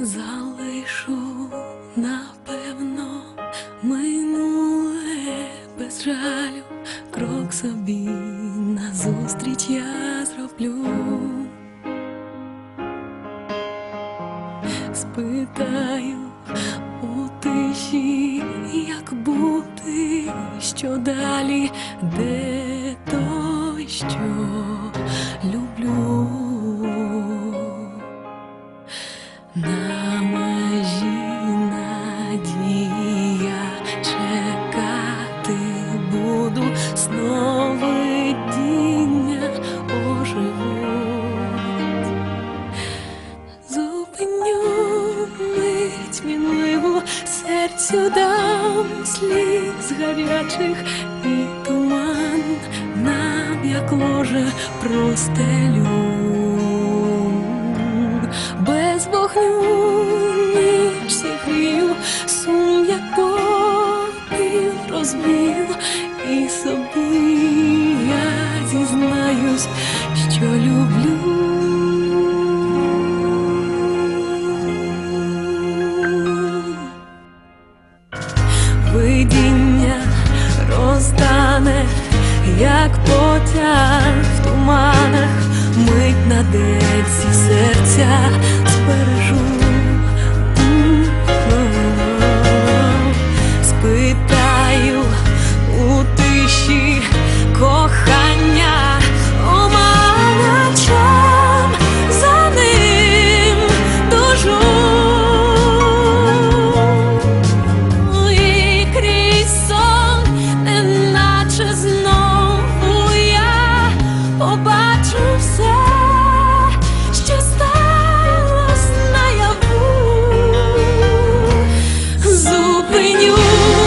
залишу напевно минуле без жалю, крок собі назустріч я зроблю. Спитаю у тиші, як бути, що далі, де той, що люблю. Серцю дам сліз гарячих і туман нам, як ложе, простелю. Без вогню ніч зігрію, сум як попів розбив, Видіння розтане, як потяг в туманах, renew.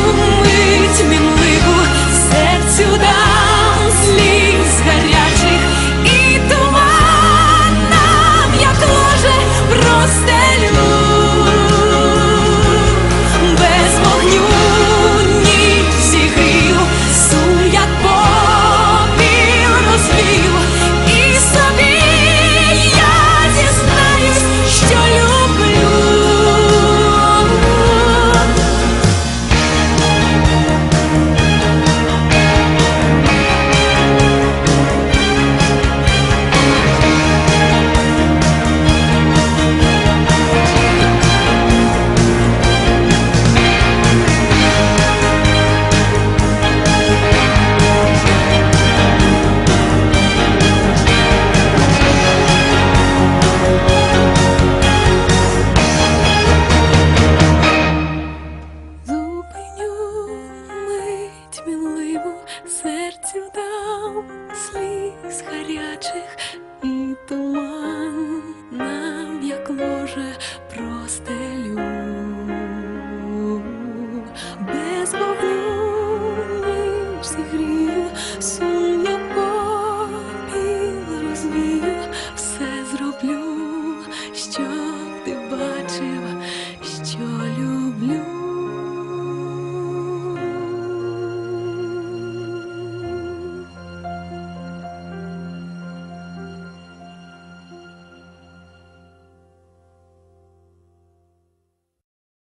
Сліз гарячих